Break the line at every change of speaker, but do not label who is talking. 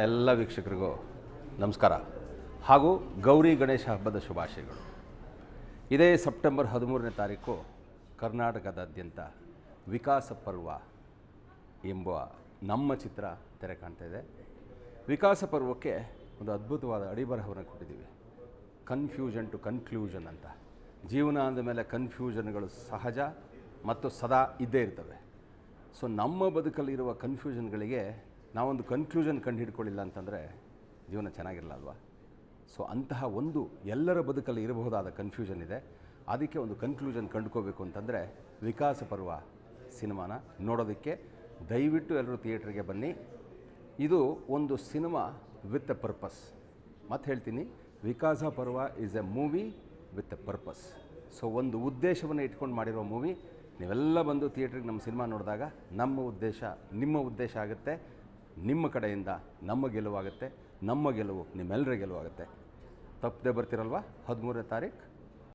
ಎಲ್ಲ ವೀಕ್ಷಕರಿಗೂ ನಮಸ್ಕಾರ. ಹಾಗೂ ಗೌರಿ ಗಣೇಶ ಹಬ್ಬದ ಶುಭಾಶಯಗಳು. ಇದೇ ಸೆಪ್ಟೆಂಬರ್ ಹದಿಮೂರನೇ ತಾರೀಕು ಕರ್ನಾಟಕದಾದ್ಯಂತ ವಿಕಾಸ ಪರ್ವ ಎಂಬ ನಮ್ಮ ಚಿತ್ರ ತೆರೆ ಕಾಣ್ತಾ ಇದೆ. ವಿಕಾಸ ಪರ್ವಕ್ಕೆ ಒಂದು ಅದ್ಭುತವಾದ ಅಡಿಬರಹವನ್ನು ಕೊಟ್ಟಿದ್ದೀವಿ. ಕನ್ಫ್ಯೂಷನ್ ಟು ಕನ್ಕ್ಲೂಷನ್ ಅಂತ. ಜೀವನ ಅಂದ ಮೇಲೆ ಕನ್ಫ್ಯೂಷನ್ಗಳು ಸಹಜ ಮತ್ತು ಸದಾ ಇದ್ದೇ ಇರ್ತವೆ. ಸೊ ನಮ್ಮ ಬದುಕಲ್ಲಿರುವ ಕನ್ಫ್ಯೂಷನ್ಗಳಿಗೆ ನಾವೊಂದು ಕನ್ಕ್ಲೂಷನ್ ಕಂಡು ಹಿಡ್ಕೊಳ್ಳಿಲ್ಲ ಅಂತಂದರೆ ಜೀವನ ಚೆನ್ನಾಗಿರಲ್ಲ ಅಲ್ವಾ? ಸೊ ಅಂತಹ ಒಂದು ಎಲ್ಲರ ಬದುಕಲ್ಲಿ ಇರಬಹುದಾದ ಕನ್ಫ್ಯೂಷನ್ ಇದೆ. ಅದಕ್ಕೆ ಒಂದು ಕನ್ಕ್ಲೂಷನ್ ಕಂಡುಕೋಬೇಕು ಅಂತಂದರೆ ವಿಕಾಸ ಪರ್ವ ಸಿನಿಮಾನ ನೋಡೋದಕ್ಕೆ ದಯವಿಟ್ಟು ಎಲ್ಲರೂ ಥಿಯೇಟ್ರಿಗೆ ಬನ್ನಿ. ಇದು ಒಂದು ಸಿನಿಮಾ ವಿತ್ ಅ ಪರ್ಪಸ್ ಮತ್ತು ಹೇಳ್ತೀನಿ, Vikasa Parva is a movie with a purpose so ಒಂದು ಉದ್ದೇಶವನ್ನು ಇಟ್ಕೊಂಡು ಮಾಡಿರೋ ಮೂವಿ ನೀವೆಲ್ಲ ಬಂದು ಥಿಯೇಟ್ರಿಗೆ ನಮ್ಮ ಸಿನಿಮಾ ನೋಡಿದಾಗ ನಮ್ಮ ಉದ್ದೇಶ, ನಿಮ್ಮ ಉದ್ದೇಶ ಆಗುತ್ತೆ. ನಿಮ್ಮ ಕಡೆಯಿಂದ ನಮ್ಮ ಗೆಲುವಾಗುತ್ತೆ ನಮ್ಮ ಗೆಲುವು ನಿಮ್ಮೆಲ್ಲರ ಗೆಲುವಾಗುತ್ತೆ. ತಪ್ಪದೆ ಬರ್ತಿರಲ್ವಾ? ಹದಿಮೂರನೇ ತಾರೀಕು